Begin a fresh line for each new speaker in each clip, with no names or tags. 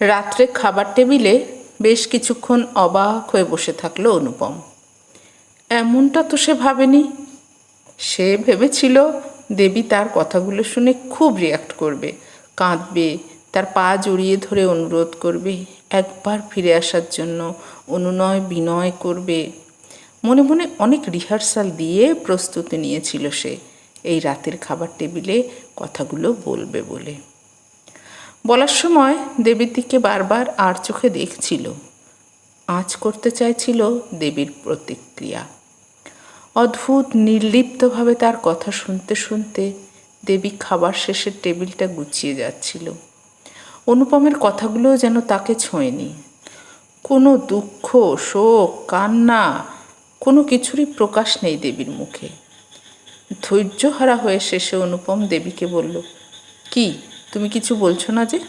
রাত্রে খাবার টেবিলে বেশ কিছুক্ষণ অবাক হয়ে বসে থাকল অনুপম। এমনটা তো সে ভাবেনি। সে ভেবেছিল দেবী তার কথাগুলো শুনে খুব রিয়াক্ট করবে, কাঁদবে, তার পা জড়িয়ে ধরে অনুরোধ করবে, একবার ফিরে আসার জন্য অনুনয় বিনয় করবে। মনে মনে অনেক রিহার্সাল দিয়ে প্রস্তুতি নিয়েছিল সে, এই রাতের খাবার টেবিলে কথাগুলো বলবে বলে। বলার সময় দেবীর দিকে বারবার আর চোখে দেখছিল। আঁচ করতে চাইছিল দেবীর প্রতিক্রিয়া। অদ্ভুত, নির্লিপ্তভাবে তার কথা শুনতে শুনতে দেবী খাবার শেষে টেবিলটা গুছিয়ে যাচ্ছিল। অনুপমের কথাগুলো যেন তাকে ছোঁয়নি। কোনো দুঃখ, শোক, কান্না, কোনো কিছুরই প্রকাশ নেই দেবীর মুখে। ধৈর্যহারা হয়ে শেষে অনুপম দেবীকে বলল, কি? তুমি কিছু বলছো না যে?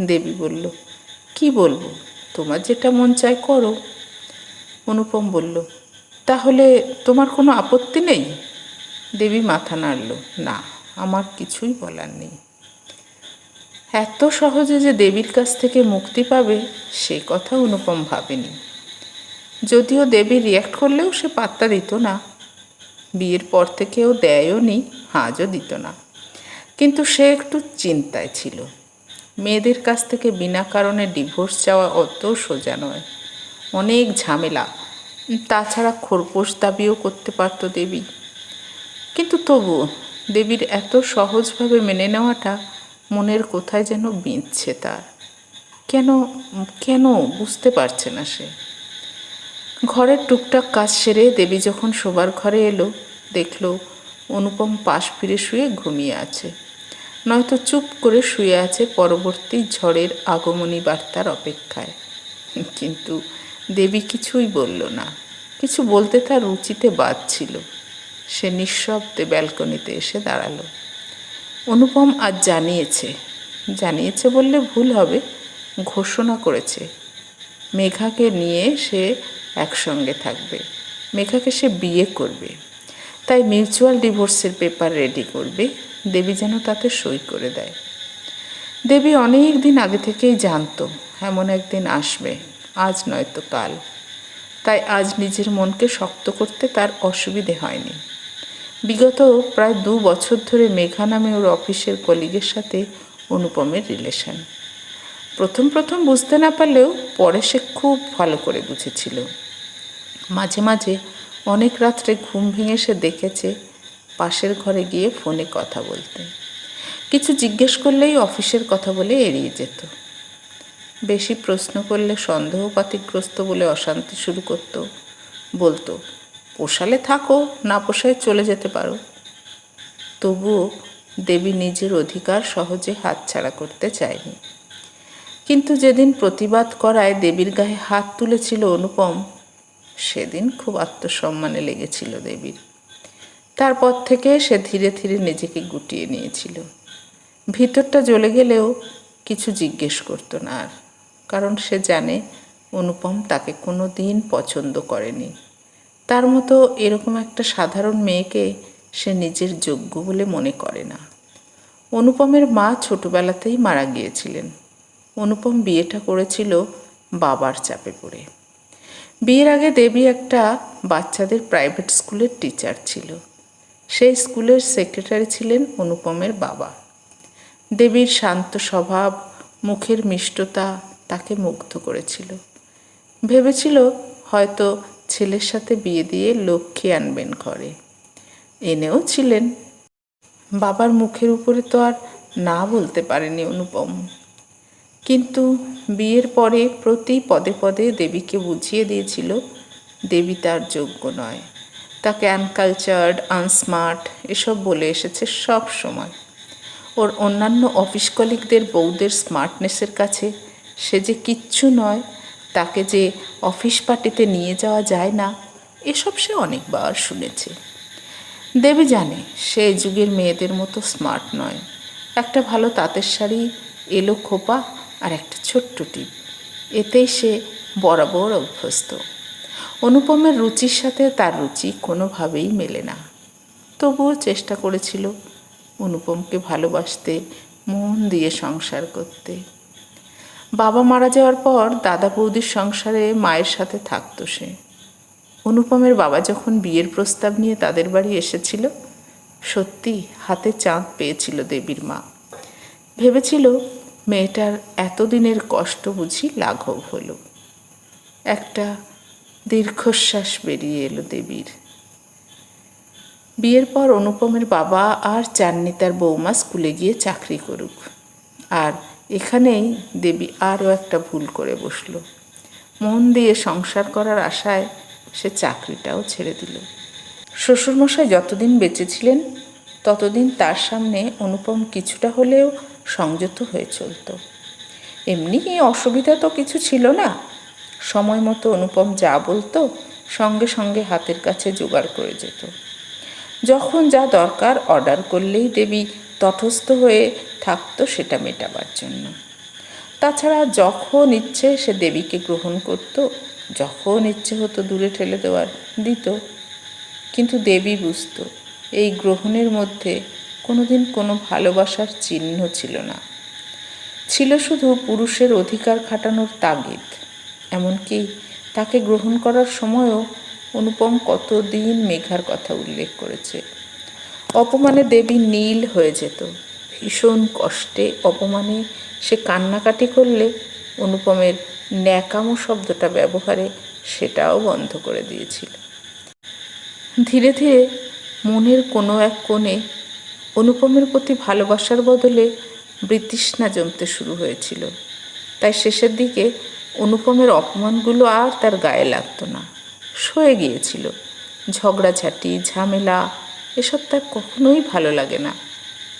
দেবী বলল, কি বলব? তোমার যেটা মন চায় করো। অনুপম বলল, তাহলে তোমার কোনো আপত্তি নেই? দেবী মাথা নাড়ল, না, আমার কিছুই বলার নেই। এত সহজে যে দেবীর কাছ থেকে মুক্তি পাবে, সে কথা অনুপম ভাবেনি। যদিও দেবী রিয়াক্ট করলেও সে পাত্তা দিত না। বিয়ের পর থেকেও দেয়ও নি হাজও দিত না। কিন্তু সে একটু চিন্তায় ছিল। মেয়েদের কাছ থেকে বিনা কারণে ডিভোর্স চাওয়া অত সোজা নয়। অনেক ঝামেলা। তাছাড়া খোরপোশ দাবিও করতে পারত দেবী। কিন্তু তবু দেবীর এত সহজভাবে মেনে নেওয়াটা মনের কোথায় যেন বিঁধছে তার। কেন কেন বুঝতে পারছে না সে। ঘরের টুকটাক কাজ সেরে দেবী যখন শোবার ঘরে এলো, দেখল অনুপম পাশ ফিরে শুয়ে ঘুমিয়ে আছে। নয়তো চুপ করে শুয়ে আছে পরবর্তী ঝড়ের আগমনী বার্তার অপেক্ষায়। কিন্তু দেবী কিছুই বলল না। কিছু বলতে তার রুচিতে বাদ ছিল। সে নিঃশব্দে ব্যালকনিতে এসে দাঁড়াল। অনুপম আজ জানিয়েছে জানিয়েছে বললে ভুল হবে, ঘোষণা করেছে। মেঘাকে নিয়ে সে একসঙ্গে থাকবে। মেঘাকে সে বিয়ে করবে। তাই মিউচুয়াল ডিভোর্সের পেপার রেডি করবে। দেবী যেন তাতে সই করে দেয়। দেবী অনেক দিন আগে থেকেই জানতো, এমন একদিন আসবে, আজ নয়তো কাল। তাই আজ নিজের মনকে শক্ত করতে তার অসুবিধে হয়নি। বিগত প্রায় দু বছর ধরে মেঘা নামে ওর অফিসের কলিগের সাথে অনুপমের রিলেশন প্রথম প্রথম বুঝতে না পারলেও পরে সে খুব ভালো করে বুঝেছিল। মাঝে মাঝে অনেক রাত্রে ঘুম ভেঙে সে দেখেছে পাশের ঘরে গিয়ে ফোনে কথা বলতে কিছু জিজ্ঞেস করলেই অফিসের কথা বলে এড়িয়ে যেত। বেশি প্রশ্ন করলে সন্দেহপাতিগ্রস্ত বলে অশান্তি শুরু করত। বলতো, পোষালে থাকো, না পোষায় চলে যেতে পারো। তবুও দেবী নিজের অধিকার সহজে হাতছাড়া করতে চায়নি। কিন্তু যেদিন প্রতিবাদ করায় দেবীর গায়ে হাত তুলেছিল অনুপম, সেদিন খুব আত্মসম্মানে লেগেছিল দেবীর। তারপর থেকে সে ধীরে ধীরে নিজেকে গুটিয়ে নিয়েছিল। ভিতরটা জ্বলে গেলেও কিছু জিজ্ঞেস করতো না আর, কারণ সে জানে অনুপম তাকে কোনো দিন পছন্দ করেনি। তার মতো এরকম একটা সাধারণ মেয়েকে সে নিজের যোগ্য বলে মনে করে না। অনুপমের মা ছোটবেলাতেই মারা গিয়েছিলেন। অনুপম বিয়েটা করেছিল বাবার চাপে পড়ে। বিয়ের আগে দেবী একটা বাচ্চাদের প্রাইভেট স্কুলের টিচার ছিল। সেই স্কুলের সেক্রেটারি ছিলেন অনুপমের বাবা। দেবীর শান্ত স্বভাব, মুখের মিষ্টতা তাকে মুগ্ধ করেছিল। ভেবেছিল হয়তো ছেলের সাথে বিয়ে দিয়ে লক্ষ্মী আনবেন ঘরে। এনেও ছিলেন। বাবার মুখের উপরে তো আর না বলতে পারেনি অনুপম। কিন্তু বিয়ের পরে প্রতি পদে পদে দেবীকে বুঝিয়ে দিয়েছিল, দেবী তার যোগ্য নয়। তাকে আনকালচার্ড, আনস্মার্ট এসব বলে এসেছে সব সময়। ওর অন্যান্য অফিস কলিগদের বউদের স্মার্টনেসের কাছে সে যে কিচ্ছু নয়, তাকে যে অফিস পার্টিতে নিয়ে যাওয়া যায় না, এসব সে অনেকবার শুনেছে। দেবী জানে সে যুগের মেয়েদের মতো স্মার্ট নয়। একটা ভালো তাঁতের শাড়ি, এলো খোপা আর একটা ছোট্ট টিপ। এতেই সে বরাবর অভ্যস্ত। অনুপমের রুচির সাথে তার রুচি কোনোভাবেই মেলে না। তবুও চেষ্টা করেছিল অনুপমকে ভালোবাসতে, মন দিয়ে সংসার করতে। বাবা মারা যাওয়ার পর দাদা বৌদির সংসারে মায়ের সাথে থাকতো সে। অনুপমের বাবা যখন বিয়ের প্রস্তাব নিয়ে তাদের বাড়ি এসেছিল, সত্যি হাতে চাঁদ পেয়েছিল দেবীর মা। ভেবেছিল, মেয়েটার এতদিনের কষ্ট বুঝি লাঘব হলো। একটা দীর্ঘশ্বাস বেরিয়ে এলো দেবীর। বিয়ের পর অনুপমের বাবা আর চাননি তার বৌমা স্কুলে গিয়ে চাকরি করুক। আর এখানেই দেবী আরও একটা ভুল করে বসল। মন দিয়ে সংসার করার আশায় সে চাকরিটাও ছেড়ে দিল। শ্বশুরমশাই যতদিন বেঁচে ছিলেন, ততদিন তার সামনে অনুপম কিছুটা হলেও সংযত হয়ে চলত। এমনি অসুবিধা তো কিছু ছিল না। সময় মতো অনুপম যা বলতো, সঙ্গে সঙ্গে হাতের কাছে জোগাড় করে যেত। যখন যা দরকার অর্ডার করলেই দেবী তটস্থ হয়ে থাকতো সেটা মেটাবার জন্য। তাছাড়া যখন ইচ্ছে সে দেবীকে গ্রহণ করত, যখন ইচ্ছে হতো দূরে ঠেলে দেওয়ার, দিত। কিন্তু দেবী বুঝত, এই গ্রহণের মধ্যে কোনোদিন কোনো ভালোবাসার চিহ্ন ছিল না। ছিল শুধু পুরুষের অধিকার খাটানোর তাগিদ। এমনকি তাকে গ্রহণ করার সময়ও অনুপম কতদিন মেঘার কথা উল্লেখ করেছে। অপমানে দেবী নীল হয়ে যেত। ভীষণ কষ্টে অপমানে সে কান্নাকাটি করলে অনুপমের ন্যাকামো শব্দটা ব্যবহারে সেটাও বন্ধ করে দিয়েছিল। ধীরে ধীরে মনের কোনো এক কোণে অনুপমের প্রতি ভালোবাসার বদলে বৃতৃষ্ণা জমতে শুরু হয়েছিল। তাই শেষের দিকে অনুপমের অপমানগুলো আর তার গায়ে লাগতো না। সয়ে গিয়েছিল। ঝগড়াঝাটি ঝামেলা, এসব তার কখনোই ভালো লাগে না।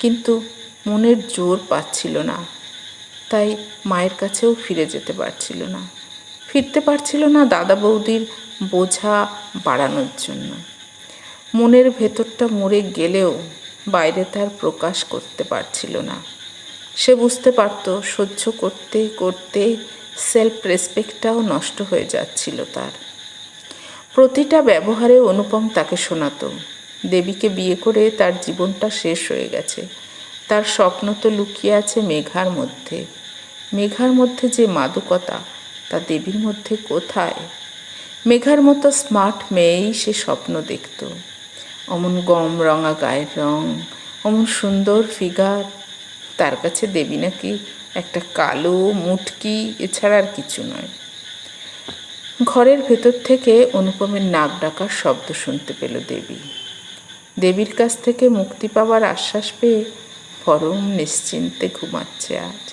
কিন্তু মনের জোর পাচ্ছিল না। তাই মায়ের কাছেও ফিরে যেতে পারছিল না। ফিরতে পারছিল না দাদা বৌদির বোঝা বাড়ানোর জন্য। মনের ভেতরটা মরে গেলেও বাইরে তার প্রকাশ করতে পারছিল না। সে বুঝতে পারত সহ্য করতে করতে সেলফ রেসপেক্টটাও নষ্ট হয়ে যাচ্ছিল তার। প্রতিটা ব্যবহারে অনুপম তাকে শোনাতো। দেবীকে বিয়ে করে তার জীবনটা শেষ হয়ে গেছে। তার স্বপ্ন তো লুকিয়ে আছে মেঘার মধ্যে। মেঘার মধ্যে যে মাদকতা, তা দেবীর মধ্যে কোথায়? মেঘার মতো স্মার্ট মেয়েই সে স্বপ্ন দেখত। অমন গম, রঙা গায়ের রং, অমন সুন্দর ফিগার। তার কাছে দেবী নাকি একটা কালো মুটকি, এছাড়া আর কিছু নয়। ঘরের ভেতর থেকে অনুপমের নাক ডাকার শব্দ শুনতে পেল দেবী। দেবীর কাছ থেকে মুক্তি পাওয়ার আশ্বাস পেয়ে পরম নিশ্চিন্তে ঘুমাচ্ছে আজ।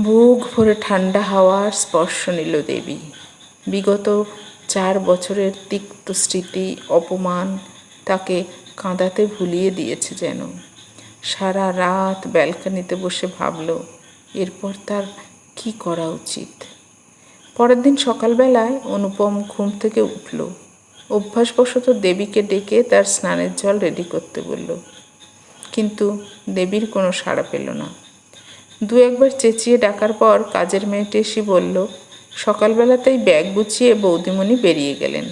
বুক ভরে ঠান্ডা হাওয়ার স্পর্শ নিল দেবী। বিগত চার বছরের তিক্ত স্মৃতি, অপমান তাকে কাঁদাতে ভুলিয়ে দিয়েছে যেন। সারা রাত ব্যালকানিতে বসে ভাবল, এরপর তার কি করা উচিত? পরের দিন সকালবেলায় অনুপম ঘুম থেকে উঠল। অভ্যাসবশত দেবীকে ডেকে তার স্নানের জল রেডি করতে বলল। কিন্তু দেবীর কোনো সাড়া পেল না। দু একবার চেঁচিয়ে ডাকার পর কাজের মেয়েটি এসে বলল, সকালবেলাতেই ব্যাগ গুছিয়ে বৌদিমণি বেরিয়ে গেলেন।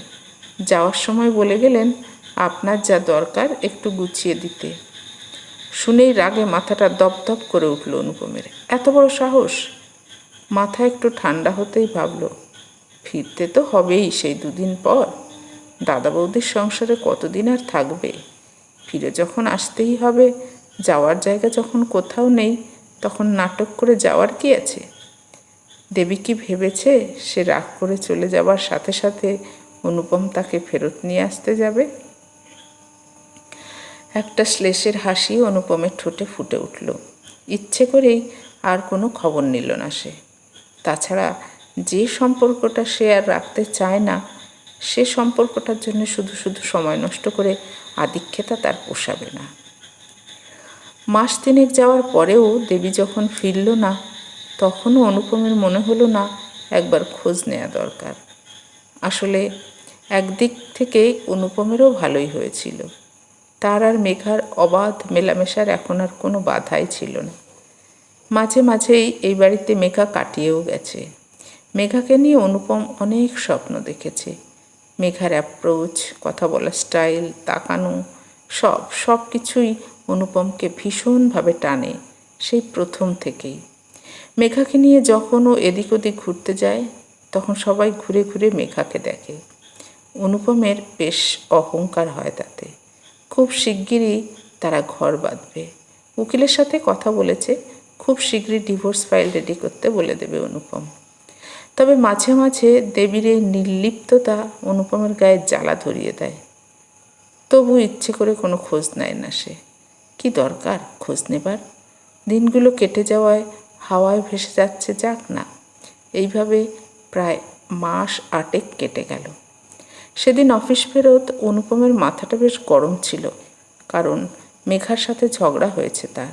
যাওয়ার সময় বলে গেলেন, আপনার যা দরকার একটু গুছিয়ে দিতে। শুনেই রাগে মাথাটা দপদপ করে উঠল অনুপমের। এত বড় সাহস? মাথা একটু ঠান্ডা হতেই ভাবল, ফিরতে তো হবেই সেই দুদিন পর। দাদা বৌদির সংসারে কতদিন আর থাকবে? ফিরে যখন আসতেই হবে, যাওয়ার জায়গা যখন কোথাও নেই, তখন নাটক করে যাওয়ার কি আছে? দেবী কি ভেবেছে সে রাগ করে চলে যাবার সাথে সাথে অনুপম তাকে ফেরত নিয়ে আসতে যাবে? একটা শ্লেষের হাসি অনুপমের ঠোঁটে ফুটে উঠল। ইচ্ছে করেই আর কোনো খবর নিল না সে। তাছাড়া যে সম্পর্কটা সে আর রাখতে চায় না, সে সম্পর্কটার জন্য শুধু শুধু সময় নষ্ট করে আদিক্ষেতা তার পোষাবে না। মাস তিনেক যাওয়ার পরেও দেবী যখন ফিরল না, তখনও অনুপমের মনে হলো না একবার খোঁজ নেওয়া দরকার। আসলে একদিক থেকে অনুপমেরও ভালোই হয়েছিল। তার আর মেঘার অবাধ মেলামেশার এখন আর কোনো বাধাই ছিল না। মাঝে মাঝেই এই বাড়িতে মেঘা কাটিয়েও গেছে। মেঘাকে নিয়ে অনুপম অনেক স্বপ্ন দেখেছে। মেঘার অ্যাপ্রোচ কথা বলার স্টাইল তাকানো, সব সব কিছুই অনুপমকে ভীষণভাবে টানে সেই প্রথম থেকেই। মেঘাকে নিয়ে যখন ও এদিক ওদিক ঘুরতে যায়, তখন সবাই ঘুরে ঘুরে মেঘাকে দেখে। অনুপমের বেশ অহংকার হয় তাতে। খুব শিগগিরই তারা ঘর বাঁধবে। উকিলের সাথে কথা বলেছে, খুব শীঘ্রই ডিভোর্স ফাইল রেডি করতে বলে দেবে অনুপম। তবে মাঝে মাঝে দেবীর এই নির্লিপ্ততা অনুপমের গায়ে জ্বালা ধরিয়ে দেয়। তবু ইচ্ছে করে কোনো খোঁজ নেয় না সে। কি দরকার খোঁজ নেবার? দিনগুলো কেটে যাওয়ায় হাওয়ায় ভেসে যাচ্ছে যাক না। এইভাবে প্রায় মাস আটেক কেটে গেল। সেদিন অফিস ফেরত অনুপমের মাথাটা বেশ গরম ছিল, কারণ মেঘার সাথে ঝগড়া হয়েছে তার।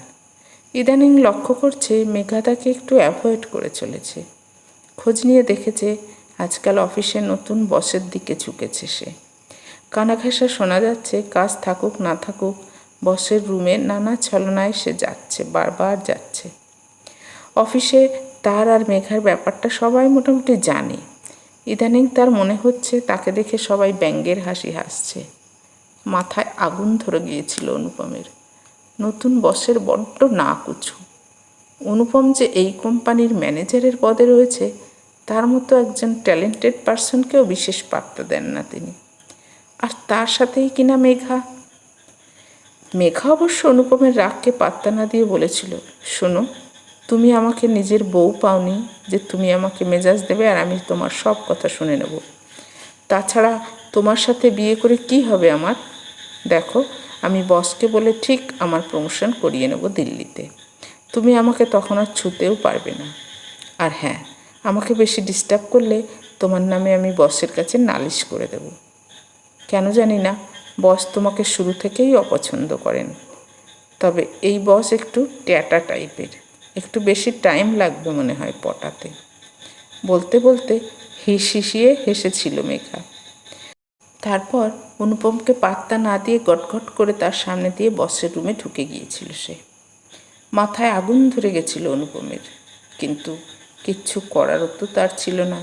ইদানিং লক্ষ্য করছে মেঘা তাকে একটু অ্যাভয়েড করে চলেছে। খোঁজ নিয়ে দেখেছে আজকাল অফিসে নতুন বসের দিকে ঝুঁকেছে সে। কানাঘেঁষা শোনা যাচ্ছে, কাজ থাকুক, না থাকুক, বসের রুমে নানা ছলনায় সে যাচ্ছে, বারবার যাচ্ছে। অফিসে তার আর মেঘার ব্যাপারটা সবাই মোটামুটি জানে। ইদানিং তার মনে হচ্ছে তাকে দেখে সবাই ব্যঙ্গের হাসি হাসছে। মাথায় আগুন ধরে গিয়েছিল অনুপমের। নতুন বসের বড্ড না কুচু অনুপম যে এই কোম্পানির ম্যানেজারের পদে রয়েছে, তার মতো একজন ট্যালেন্টেড পার্সনকেও বিশেষ পাত্তা দেন না তিনি। আর তার সাথেই কিনা মেঘা? মেঘা অবশ্য অনুপমের রাগকে পাত্তা না দিয়ে বলেছিল, শোনো তুমি আমাকে নিজের বউ পাওনি যে তুমি আমাকে মেজাজ দেবে আর আমি তোমার সব কথা শুনে নেব। তাছাড়া তোমার সাথে বিয়ে করে কি হবে আমার? দেখো, আমি বসকে বলে ঠিক আমার প্রমোশন করিয়ে নেব দিল্লিতে। তুমি আমাকে তখন আর ছুতেও পারবে না। আর হ্যাঁ আমাকে বেশি ডিস্টার্ব করলে তোমার নামে আমি বসের কাছে নালিশ করে দেব। কেন জানি না, বস তোমাকে শুরু থেকেই অপছন্দ করেন। তবে এই বস একটু ট্যাটা টাইপের একটু বেশি টাইম লাগবে মনে হয় পটাতে। বলতে বলতে হিস হিসিয়ে হেসেছিল মেঘা। তারপর অনুপমকে পাত্তা না দিয়ে গটগট করে তার সামনে দিয়ে বসের রুমে ঢুকে গিয়েছিল সে। মাথায় আগুন ধরে গেছিল অনুপমের, কিন্তু কিচ্ছু করারও তো তার ছিল না।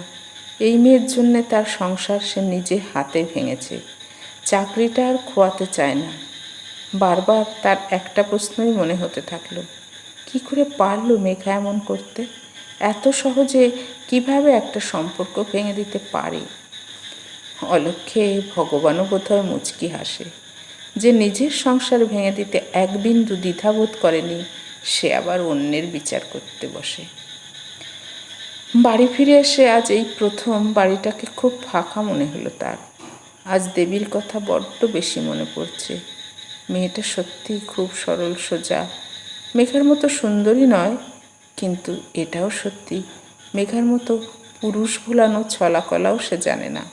এই মেয়ের জন্যে তার সংসার সে নিজে হাতে ভেঙেছে। চাকরিটা আর খোয়াতে চায় না। বারবার তার একটা প্রশ্নই মনে হতে থাকল। কি করে পারল মেঘা এমন করতে? এত সহজে কীভাবে একটা সম্পর্ক ভেঙে দিতে পারে? অলক্ষে ভগবানও বোধহয় মুচকি হাসে। যে নিজের সংসার ভেঙে দিতে এক বিন্দু দ্বিধাবোধ করেনি, সে আবার অন্যের বিচার করতে বসে। বাড়ি ফিরে এসে আজ এই প্রথম বাড়িটাকে খুব ফাঁকা মনে হলো তার। আজ দেবীর কথা বড্ড বেশি মনে পড়ছে। মেয়েটা সত্যিই খুব সরল, সোজা মেঘার মতো সুন্দরী নয়, কিন্তু এটাও সত্যি। মেঘার মতো পুরুষ ভুলানো ছলাকলাও সে জানে না।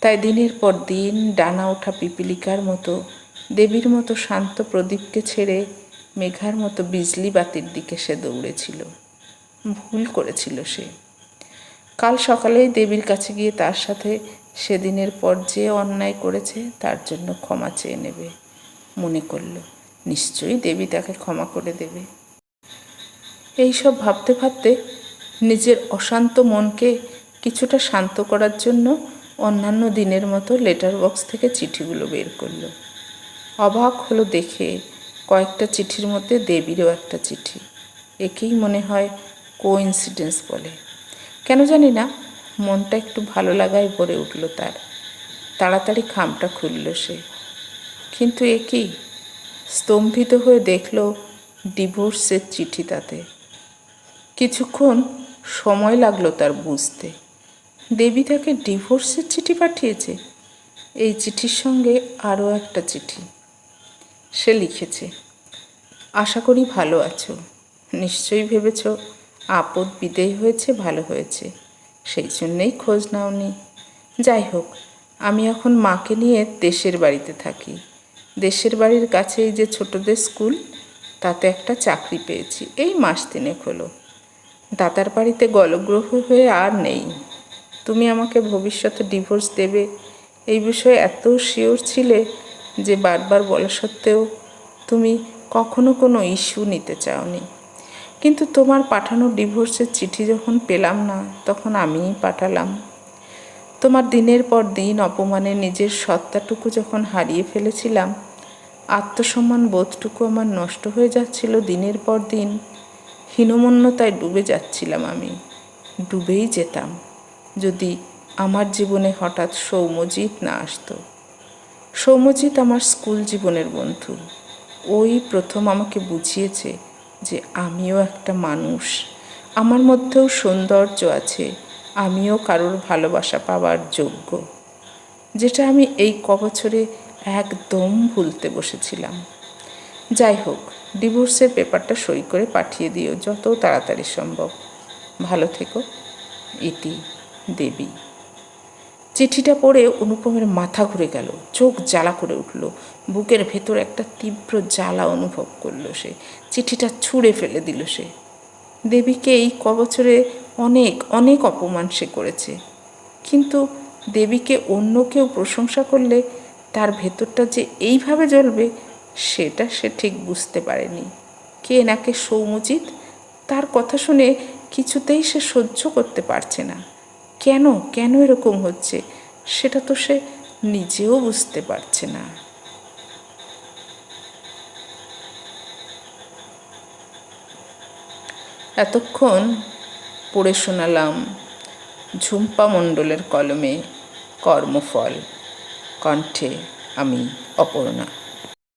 তাই দিনের পর দিন ডানা ওঠা পিপিলিকার মতো, দেবীর মতো শান্ত প্রদীপকে ছেড়ে মেঘার মতো বিজলি বাতির দিকে সে দৌড়েছিল। ভুল করেছিল সে। কাল সকালেই দেবীর কাছে গিয়ে তার সাথে সেদিনের পর যে অন্যায় করেছে, তার জন্য ক্ষমা চেয়ে নেবে, মনে করল। নিশ্চয়ই দেবী তাকে ক্ষমা করে দেবে। এইসব ভাবতে ভাবতে নিজের অশান্ত মনকে কিছুটা শান্ত করার জন্য অন্যান্য দিনের মতো লেটার বক্স থেকে চিঠিগুলো বের করল। অবাক হলো দেখে কয়েকটা চিঠির মধ্যে দেবীরও একটা চিঠি। একেই মনে হয় কোইন্সিডেন্স বলে। কেন জানি না, মনটা একটু ভালো লাগায় ভরে উঠল তার। তাড়াতাড়ি খামটা খুলল সে। কিন্তু এ কি? স্তম্ভিত হয়ে দেখল ডিভোর্সের চিঠি তাতে। কিছুক্ষণ সময় লাগল তার বুঝতে। দেবী তাকে ডিভোর্সের চিঠি পাঠিয়েছে? এই চিঠির সঙ্গে আরও একটা চিঠি। সে লিখেছে, আশা করি ভালো আছো। নিশ্চয়ই ভেবেছ আপদ বিদেয় হয়েছে, ভালো হয়েছে। সেই জন্যেই খোঁজ নাওনি। যাই হোক, আমি এখন মাকে নিয়ে দেশের বাড়িতে থাকি। দেশের বাড়ির কাছেই যে ছোটদের স্কুল, তাতে একটা চাকরি পেয়েছি। এই মাস তিনেক হলো। দাদার বাড়িতে গলগ্রহ হয়ে আর নেই। তুমি আমাকে ভবিষ্যতে ডিভোর্স দেবে? এই বিষয়ে এত শিওর ছিলে যে বারবার বলা সত্ত্বেও তুমি কখনো কোনো ইস্যু নিতে চাওনি। কিন্তু তোমার পাঠানো ডিভোর্সের চিঠি যখন পেলাম না, তখন আমিই পাঠালাম। তোমার দিনের পর দিন অপমানে নিজের সত্তাটুকু যখন হারিয়ে ফেলেছিলাম, আত্মসম্মান বোধটুকু আমার নষ্ট হয়ে যাচ্ছিল দিনের পর দিন। হীনমন্যতায় ডুবে যাচ্ছিলাম আমি, ডুবেই যেতাম, যদি আমার জীবনে হঠাৎ সৌম্যজিৎ না আসতো। সৌম্যজিৎ আমার স্কুল জীবনের বন্ধু। ওই প্রথম আমাকে বুঝিয়েছে যে আমিও একটা মানুষ। আমার মধ্যেও সৌন্দর্য আছে আমিও কারোর ভালোবাসা পাওয়ার যোগ্য। যেটা আমি এই কবছরে একদম ভুলতে বসেছিলাম। যাই হোক, ডিভোর্সের পেপারটা সই করে পাঠিয়ে দিও যত তাড়াতাড়ি সম্ভব। ভালো থেকো, ইতি দেবী। চিঠিটা পড়ে অনুপমের মাথা ঘুরে গেল, চোখ জ্বালা করে উঠল। বুকের ভেতর একটা তীব্র জ্বালা অনুভব করল সে। চিঠিটা ছুঁড়ে ফেলে দিল সে। দেবীকে এই কবছরে অনেক অনেক অপমান সে করেছে। কিন্তু দেবীকে অন্য কেউ প্রশংসা করলে তার ভেতরটা যে এইভাবে জ্বলবে, সেটা সে ঠিক বুঝতে পারেনি। কে নাকে সৌমজিৎ তার কথা শুনে কিছুতেই সে সহ্য করতে পারছে না। কেন কেন এরকম হচ্ছে, সেটা তো সে নিজেও বুঝতে পারছে না। এতক্ষণ পড়ে শোনালাম ঝুম্পা মণ্ডলের কলমে কর্মফল। কণ্ঠে আমি অপর্ণা।